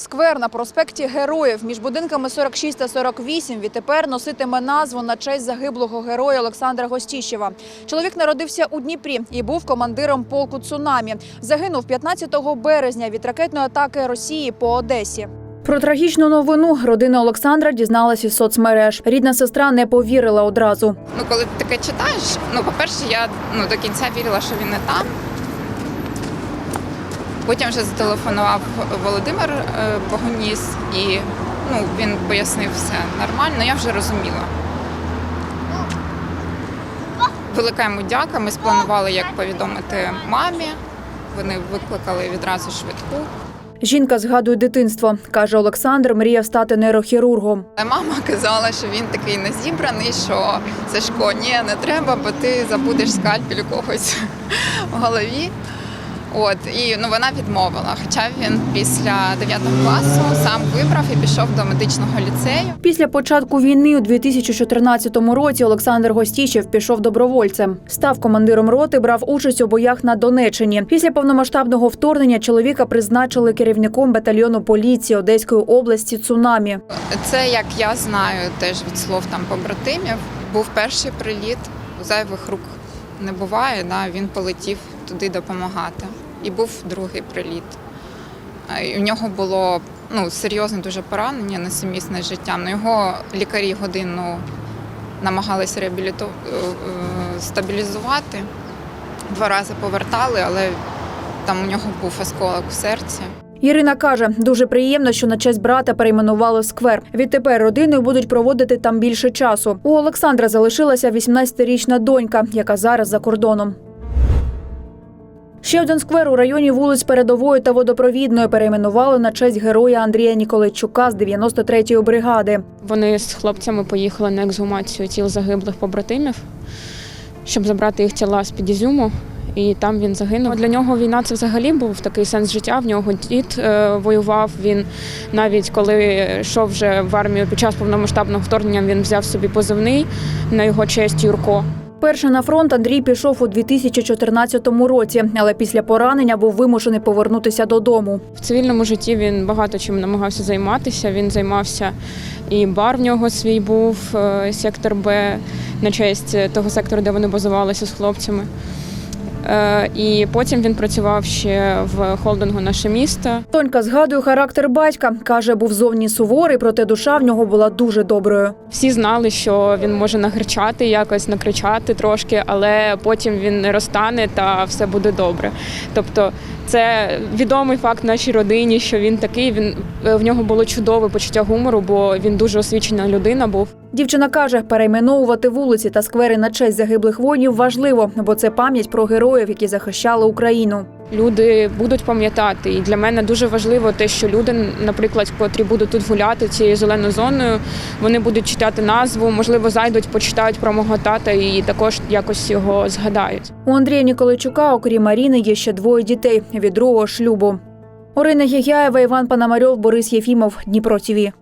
Сквер на проспекті Героїв між будинками 46 та 48 відтепер носитиме назву на честь загиблого героя Олександра Гостіщева. Чоловік народився у Дніпрі і був командиром полку цунамі. Загинув 15 березня від ракетної атаки Росії по Одесі. Про трагічну новину родина Олександра дізналась із соцмереж. Рідна сестра не повірила одразу. Ну, коли ти таке читаєш, ну, по-перше, я ну, до кінця вірила, що він не там. Потім вже зателефонував Володимир е, Богоніс, і ну, він пояснив все нормально, я вже розуміла. Велика йому дяка. Ми спланували, як повідомити мамі. Вони викликали відразу швидку. Жінка згадує дитинство. каже Олександр, мріяв стати нейрохірургом. Мама казала, що він такий незібраний, що Сашко, ні, не треба, бо ти забудеш скальпель у когось в голові. От і ну вона відмовила. Хоча він після 9 класу сам вибрав і пішов до медичного ліцею. Після початку війни у 2014 році Олександр Гостіщев пішов добровольцем. Став командиром роти, брав участь у боях на Донеччині. Після повномасштабного вторгнення чоловіка призначили керівником батальйону поліції Одеської області цунамі. Це як я знаю, теж від слов там побратимів. Був перший приліт, зайвих рук не буває. Да, він полетів туди допомагати. І був другий приліт. І У нього було ну, серйозне дуже поранення несумісне з життям. Ну, Його лікарі годину намагалися реабіліту... е, е, стабілізувати. Два рази повертали, але там у нього був осколок в серці. Ірина каже, дуже приємно, що на честь брата перейменували сквер. Відтепер родиною будуть проводити там більше часу. У Олександра залишилася 18-річна донька, яка зараз за кордоном. Ще один сквер у районі вулиць Передової та Водопровідної перейменували на честь героя Андрія Ніколайчука з 93-ї бригади. Вони з хлопцями поїхали на ексгумацію тіл загиблих побратимів, щоб забрати їх тіла з під Ізюму. І там він загинув. Для нього війна це взагалі був такий сенс життя. В нього дід е, воював. Він навіть коли йшов вже в армію під час повномасштабного вторгнення, він взяв собі позивний на його честь Юрко. Перший на фронт Андрій пішов у 2014 році, але після поранення був вимушений повернутися додому. В цивільному житті він багато чим намагався займатися. Він займався і бар в нього свій був, е, сектор Б на честь того сектору, де вони базувалися з хлопцями. Е, І потім він працював ще в холдингу наше місто. Тонька згадує характер батька. каже, був зовні суворий, проте душа в нього була дуже доброю. Всі знали, що він може нагричати, якось накричати трошки, але потім він розтане та все буде добре. Тобто, це відомий факт нашій родині, що він такий. Він е, в нього було чудове почуття гумору, бо він дуже освічена людина був. Дівчина каже, перейменовувати вулиці та сквери на честь загиблих воїнів важливо, бо це пам'ять про героїв, які захищали Україну. Люди будуть пам'ятати, і для мене дуже важливо те, що люди, наприклад, котрі будуть тут гуляти цією зеленою зоною, вони будуть читати назву, можливо, зайдуть, почитають про мого тата і також якось його згадають. У Андрія Ніколайчука, окрім Маріни, є ще двоє дітей від другого шлюбу. Орина Гігяєва, Іван Панамарьов, Борис Єфімов, Дніпро ТІВІ.